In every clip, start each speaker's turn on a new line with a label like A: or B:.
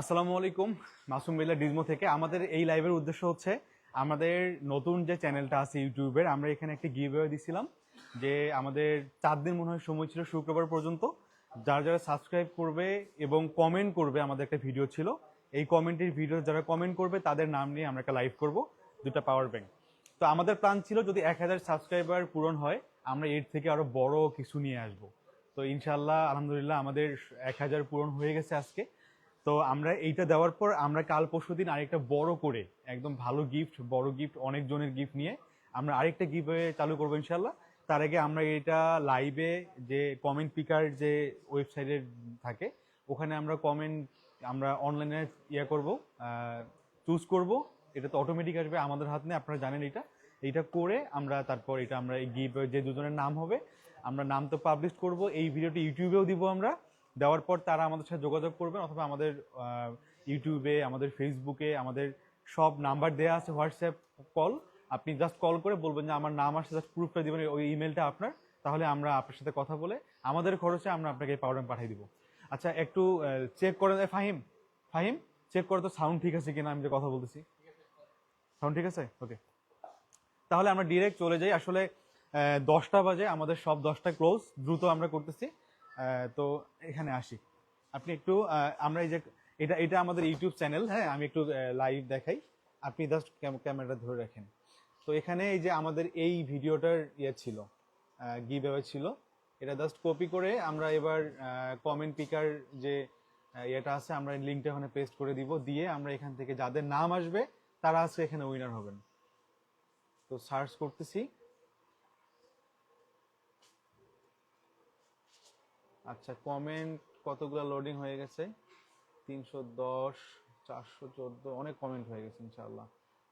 A: আসসালামু আলাইকুম, মাসুম বিল্লা ডিজমো থেকে। আমাদের এই লাইভের উদ্দেশ্য হচ্ছে, আমাদের নতুন যে চ্যানেলটা আছে ইউটিউবের, আমরা এখানে একটি গিভ দিছিলাম, যে আমাদের চার দিন মনে হয় সময় ছিল শুক্রবার পর্যন্ত। যারা যারা সাবস্ক্রাইব করবে এবং কমেন্ট করবে, আমাদের একটা ভিডিও ছিল। এই কমেন্টের ভিডিও যারা কমেন্ট করবে, তাদের নাম নিয়ে আমরা একটা লাইভ করব, দুটা পাওয়ার ব্যাংক তো আমাদের প্ল্যান ছিল, যদি এক হাজার সাবস্ক্রাইবার পূরণ হয়, আমরা এর থেকে আরও বড় কিছু নিয়ে আসব। তো ইনশাল্লাহ আলহামদুলিল্লাহ আমাদের এক হাজার পূরণ হয়ে গেছে আজকে। তো আমরা এইটা দেওয়ার পর আমরা কাল পরশু দিন আরেকটা বড় করে, একদম ভালো গিফট বড় গিফট অনেক জনের গিফট নিয়ে আমরা আরেকটা গিফট চালু করব ইনশাল্লাহ তার আগে আমরা এটা লাইভে যে কমেন্ট পিকার যে ওয়েবসাইটের থাকে, ওখানে আমরা কমেন্ট আমরা অনলাইনে ইয়ে করব চুজ করব। এটা তো অটোমেটিক আসবে আমাদের হাত নিয়ে, আপনারা জানেন এটা। এইটা করে আমরা তারপর এটা আমরা এই গিফট যে দুজনের নাম হবে আমরা নাম তো পাবলিশ করব, এই ভিডিওটি ইউটিউবেও দিব আমরা। দেওয়ার পর তারা আমাদের সাথে যোগাযোগ করবেন অথবা আমাদের ইউটিউবে, আমাদের ফেসবুকে, আমাদের সব নাম্বার দেওয়া আছে হোয়াটসঅ্যাপ কল। আপনি জাস্ট কল করে বলবেন যে আমার নাম আসছে জাস্ট প্রুফটা দেবেন ওই ইমেলটা আপনার। তাহলে আমরা আপনার সাথে কথা বলে আমাদের খরচে আমরা আপনাকে পাউডার পাঠিয়ে দিব। আচ্ছা একটু চেক করে ফাহিম ফাহিম চেক করে তো সাউন্ড ঠিক আছে কিনা আমি যে কথা বলতেছি। সাউন্ড ঠিক আছে? ওকে তাহলে আমরা ডিরেক্ট চলে যাই। আসলে দশটা বাজে, আমাদের সব দশটা ক্লোজ দ্রুত আমরা করতেছি। তো এখানে আসি। আপনি একটু আমরা এই যে, এটা এটা আমাদের ইউটিউব চ্যানেল হ্যাঁ আমি একটু লাইভ দেখাই। আপনি জাস্ট ক্যামেরাটা ধরে রাখেন। তো এখানে এই যে আমাদের এই ভিডিওটার ইয়ে ছিল গিভ ছিল, এটা জাস্ট কপি করে আমরা এবার কমেন্ট পিকার যে ইয়েটা আছে, আমরা লিঙ্কটা ওখানে পেস্ট করে দিব। দিয়ে আমরা এখান থেকে যাদের নাম আসবে, তারা আজকে এখানে উইনার হবেন। তো সার্চ করতেছি। আচ্ছা কমেন্ট কতগুলো লোডিং হয়ে গেছে? তিনশো দশ, চারশো চোদ্দ, অনেক কমেন্ট হয়ে গেছে ইনশাল্লাহ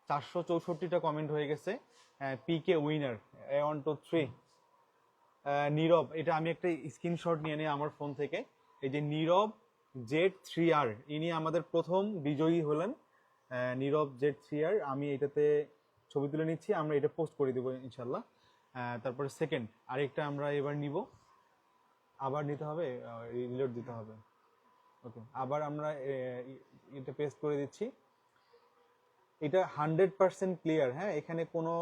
A: চারশো চৌষট্টিটা কমেন্ট হয়ে গেছে। PK winner A one two three Nirab, এটা আমি একটা স্ক্রিনশট নিয়ে নিই আমার ফোন থেকে। এই যে নীরব জেড থ্রি আর ইনি আমাদের প্রথম বিজয়ী হলেন। নীরব জেড থ্রি আর আমি এটাতে ছবি তুলে নিচ্ছি, আমরা এটা পোস্ট করে দেবো ইনশাল্লাহ তারপরে সেকেন্ড আরেকটা আমরা এবার নিব। আবার নিতে হবে রিলোড দিতে হবে। ওকে আবার আমরা এটা পেস্ট করে দিচ্ছি। এটা হান্ড্রেড পার্সেন্ট ক্লিয়ার হ্যাঁ? এখানে কোনো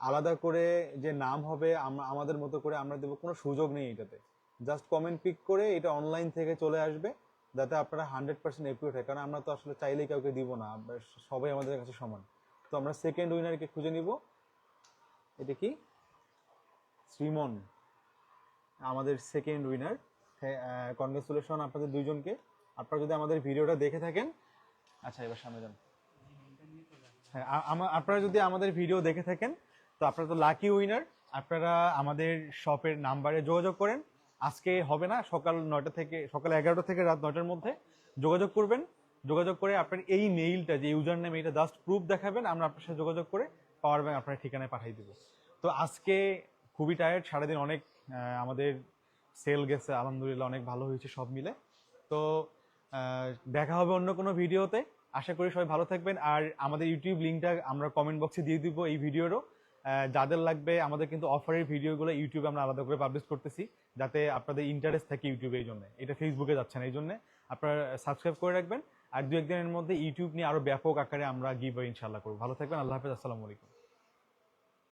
A: আলাদা করে যে নাম হবে আমাদের মতো করে আমরা দেবো, কোনো সুযোগ নেই এটাতে। জাস্ট কমেন্ট পিক করে এটা অনলাইন থেকে চলে আসবে, যাতে আপনারা হান্ড্রেড পার্সেন্ট একুরেট হয়। কারণ আমরা তো আসলে চাইলেই কাউকে দিব না সবাই আমাদের কাছে সমান। তো আমরা সেকেন্ড উইনারকে খুঁজে নিব। এটা কি? শ্রীমন। আমাদের সেকেন্ড উইনার কনগ্রেচুলেশন আপনাদের দুইজনকে। আপনারা যদি আমাদের ভিডিওটা দেখে থাকেন। আচ্ছা এবার সামনে যান। হ্যাঁ আপনারা যদি আমাদের ভিডিও দেখে থাকেন, তো আপনারা তো লাকি উইনার আপনারা আমাদের শপের নাম্বারে যোগাযোগ করেন। আজকে হবে না, সকাল নয়টা থেকে, সকাল এগারোটা থেকে রাত নয়টার মধ্যে যোগাযোগ করবেন। যোগাযোগ করে আপনার এই মেইলটা যে ইউজার নেম এটা জাস্ট প্রুফ দেখাবেন। আমরা আপনার সাথে যোগাযোগ করে পাওয়ার ব্যাংক আপনার ঠিকানায় পাঠিয়ে দেবো। তো আজকে খুবই টায়ার্ড সারাদিন অনেক আমাদের সেল গেছে, আলহামদুলিল্লাহ অনেক ভালো হয়েছে সব মিলে। তো দেখা হবে অন্য কোনো ভিডিওতে। আশা করি সবাই ভালো থাকবেন। আর আমাদের ইউটিউব লিঙ্কটা আমরা কমেন্ট বক্সে দিয়ে দিব এই ভিডিওরও। যাদের লাগবে, আমাদের কিন্তু অফারের ভিডিওগুলো ইউটিউবে আমরা আলাদা করে পাবলিশ করতেছি, যাতে আপনাদের ইন্টারেস্ট থাকে ইউটিউবে এই জন্য। এটা ফেসবুকে যাচ্ছে না, এই জন্য আপনারা সাবস্ক্রাইব করে রাখবেন। আর দু একদিনের মধ্যে ইউটিউব নিয়ে আরও ব্যাপক আকারে আমরা গিভ ইনশাল্লাহ করব। ভালো থাকবেন, আল্লাহ হাফেজ, আসসালামু আলাইকুম।